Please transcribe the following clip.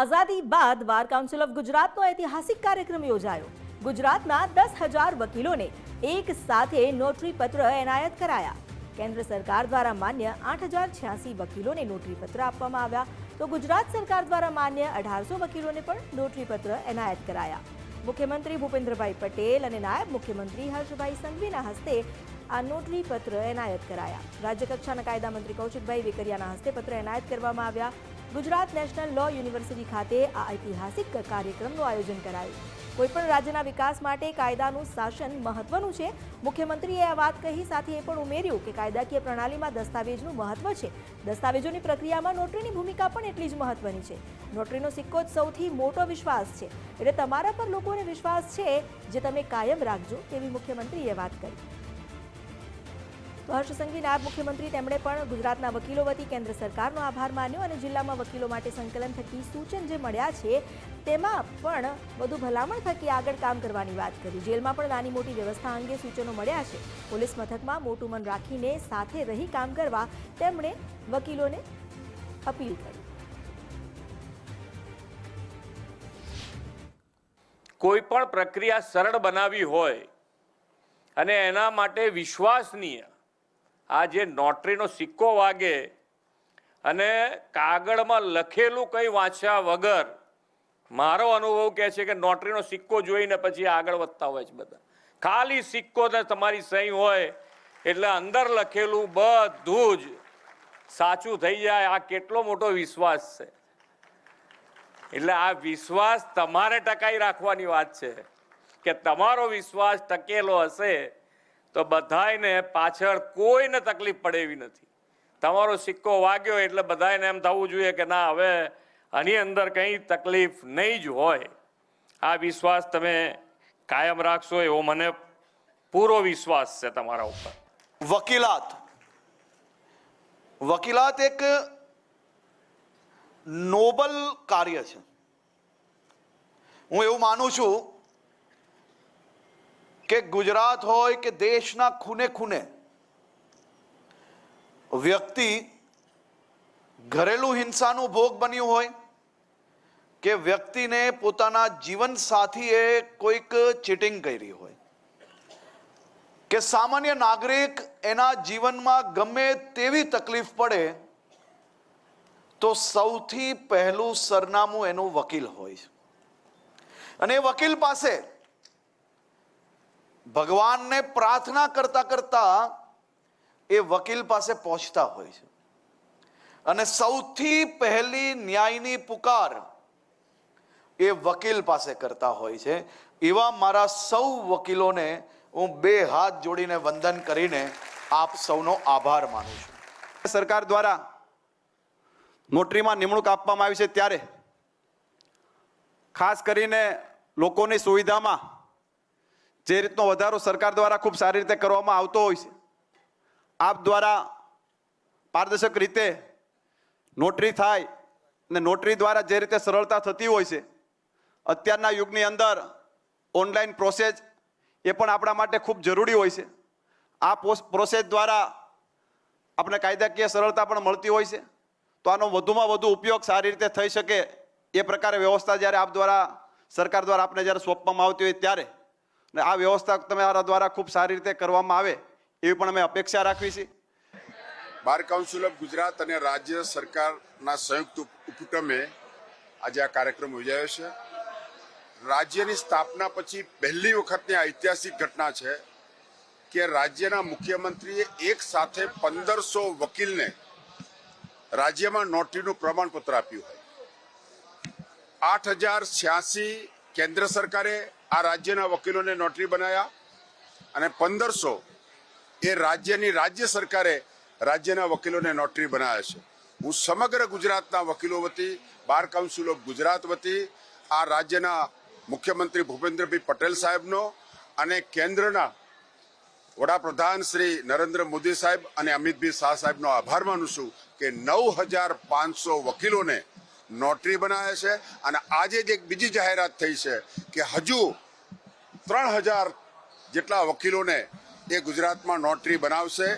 આઝાદી બાદ bar council of ગુજરાતનો ઐતિહાસિક કાર્યક્રમ યોજાયો. ગુજરાતના દસ હજાર વકીલોને એક સાથે નોટરી પત્ર એનાયત કરાયા. કેન્દ્ર સરકાર દ્વારા માન્ય આઠ હજાર છ્યાસી વકીલોને નોટરી પત્ર આપવામાં આવ્યા. તો ગુજરાત સરકાર દ્વારા માન્ય અઢારસો વકીલોને પણ નોટરી પત્ર એનાયત કરાયા. મુખ્યમંત્રી ભૂપેન્દ્રભાઈ પટેલ અને નાયબ મુખ્યમંત્રી હર્ષભાઈ સંઘવીના હસ્તે આ નોટરી પત્ર એનાયત કરાયા. રાજ્યકક્ષાના કાયદા મંત્રી કૌશિકભાઈ વેકરિયાના હસ્તે પત્ર એનાયત કરવામાં આવ્યા. ગુજરાત નેશનલ લો યુનિવર્સિટી ખાતે આ ઐતિહાસિક કાર્યક્રમનું આયોજન કરાયું. કોઈપણ રાજ્યના વિકાસ માટે કાયદાનું શાસન મહત્વનું છે. મુખ્યમંત્રીએ આ વાત કહી, સાથે એ પણ ઉમેર્યું કે કાયદાકીય પ્રણાલીમાં દસ્તાવેજનું મહત્વ છે. દસ્તાવેજોની પ્રક્રિયામાં નોટરીની ભૂમિકા પણ એટલી જ મહત્વની છે. નોટરીનો સિક્કો જ સૌથી મોટો વિશ્વાસ છે. એટલે તમારા પર લોકોને વિશ્વાસ છે જે તમે કાયમ રાખજો, તેવી મુખ્યમંત્રીએ વાત કરી. તો હર્ષ સંઘવી નાયબ મુખ્યમંત્રી તેમણે પણ ગુજરાતના વકીલો વતી કેન્દ્ર સરકારનો આભાર માન્યો અને જિલ્લામાં વકીલો માટે સંકલન થકી સૂચન જે મળ્યા છે, તેમાં પણ વધુ ભલામણ થકી આગળ કામ કરવાની વાત કરી. જેલમાં પણ નાની મોટી વ્યવસ્થા અંગે સૂચનો મળ્યા છે. પોલીસ મથકમાં મોટું મન રાખીને સાથે રહી કામ કરવા તેમણે વકીલોને અપીલ કરી. કોઈ પણ પ્રક્રિયા સરળ બનાવી હોય અને એના માટે વિશ્વાસનીય આ જે નોટરીનો સિક્કો વાગે અને કાગળમાં લખેલું કંઈ વાંચ્યા વગર મારો અનુભવ કહે છે કે નોટરીનો સિક્કો જોઈને પછી આગળ વધતા હોય છે બધા. ખાલી સિક્કો તમારી સહી હોય એટલે અંદર લખેલું બધું જ સાચું થઈ જાય. આ કેટલો મોટો વિશ્વાસ છે. એટલે આ વિશ્વાસ તમારે ટકાઈ રાખવાની વાત છે કે તમારો વિશ્વાસ ટકેલો હશે તો બધાયને પાછળ કોઈને તકલીફ પડે એવી નથી. તમારો સિક્કો વાગ્યો એટલે બધાને એમ થવું જોઈએ કે ના, હવે આની અંદર કંઈ તકલીફ નહીં જ હોય. આ વિશ્વાસ તમે કાયમ રાખશો એવો મને પૂરો વિશ્વાસ છે તમારા ઉપર. વકીલાત. વકીલાત એક નોબલ કાર્ય છે. હું એવું માનું છું કે ગુજરાત હોય કે દેશના ખૂને ખૂને, વ્યક્તિ ઘરેલું હિંસાનું ભોગ બન્યું હોય કે વ્યક્તિને પોતાના જીવન સાથીએ કોઈક ચીટિંગ કરી હોય, કે સામાન્ય નાગરિક એના જીવનમાં ગમે તેવી તકલીફ પડે, તો સૌથી પહેલું સરનામું એનું વકીલ હોય અને વકીલ પાસે ભગવાનને પ્રાર્થના કરતા કરતા એ વકીલ પાસે પહોંચતા હોય છે. અને સૌથી પહેલી ન્યાયની પુકાર એ વકીલ પાસે કરતા હોય છે. એવા મારા સૌ વકીલોને હું બે હાથ જોડીને વંદન કરીને આપ સૌનો આભાર માનું છું. સરકાર દ્વારા નોટરીમાં નિમણૂક આપવામાં આવી છે ત્યારે ખાસ કરીને લોકોની સુવિધામાં જે રીતનો વધારો સરકાર દ્વારા ખૂબ સારી રીતે કરવામાં આવતો હોય છે. આપ દ્વારા પારદર્શક રીતે નોટરી થાય ને નોટરી દ્વારા જે રીતે સરળતા થતી હોય છે, અત્યારના યુગની અંદર ઓનલાઈન પ્રોસેસ એ પણ આપણા માટે ખૂબ જરૂરી હોય છે. આ પ્રોસેસ દ્વારા આપણે કાયદાકીય સરળતા પણ મળતી હોય છે. તો આનો વધુમાં વધુ ઉપયોગ સારી રીતે થઈ શકે એ પ્રકારે વ્યવસ્થા જ્યારે આપ દ્વારા સરકાર દ્વારા આપને જ્યારે સોંપવામાં આવતી હોય ત્યારે ને આ વ્યવસ્થા તમારા દ્વારા ખૂબ સારી રીતે કરવામાં આવે એવી પણ અમે અપેક્ષા રાખવી છે. બાર કાઉન્સિલ ઓફ ગુજરાત અને રાજ્ય સરકારના સંયુક્ત ઉપક્રમે આજે આ કાર્યક્રમ યોજાયો છે. રાજ્યની સ્થાપના પછી પહેલી વખતની આ ઐતિહાસિક ઘટના છે કે રાજ્યના મુખ્યમંત્રીએ એક સાથે પંદરસો વકીલને રાજ્યમાં નોટરીનું પ્રમાણપત્ર આપ્યું હોય. આઠ હજાર છ્યાસી કેન્દ્ર સરકારે આ રાજ્યના વકીલોને નોટરી બનાવ્યા અને પંદરસો એ રાજ્યની રાજ્ય સરકારે રાજ્યના વકીલોને નોટરી બનાવ્યા છે. હું સમગ્ર ગુજરાતના વકીલો વતી, બાર કાઉન્સિલ ઓફ ગુજરાત વતી, આ રાજ્યના મુખ્યમંત્રી ભૂપેન્દ્રભાઈ પટેલ સાહેબનો અને કેન્દ્રના વડાપ્રધાન શ્રી નરેન્દ્ર મોદી સાહેબ અને અમિતભાઈ શાહ સાહેબનો આભાર માનું છું કે નવ હજાર પાંચસો વકીલોને નોટરી બનાવે છે અને આજે જ એક બીજી જાહેરાત થઈ છે કે હજુ ત્રણ હજાર જેટલા વકીલોને એ ગુજરાતમાં નોટરી બનાવશે.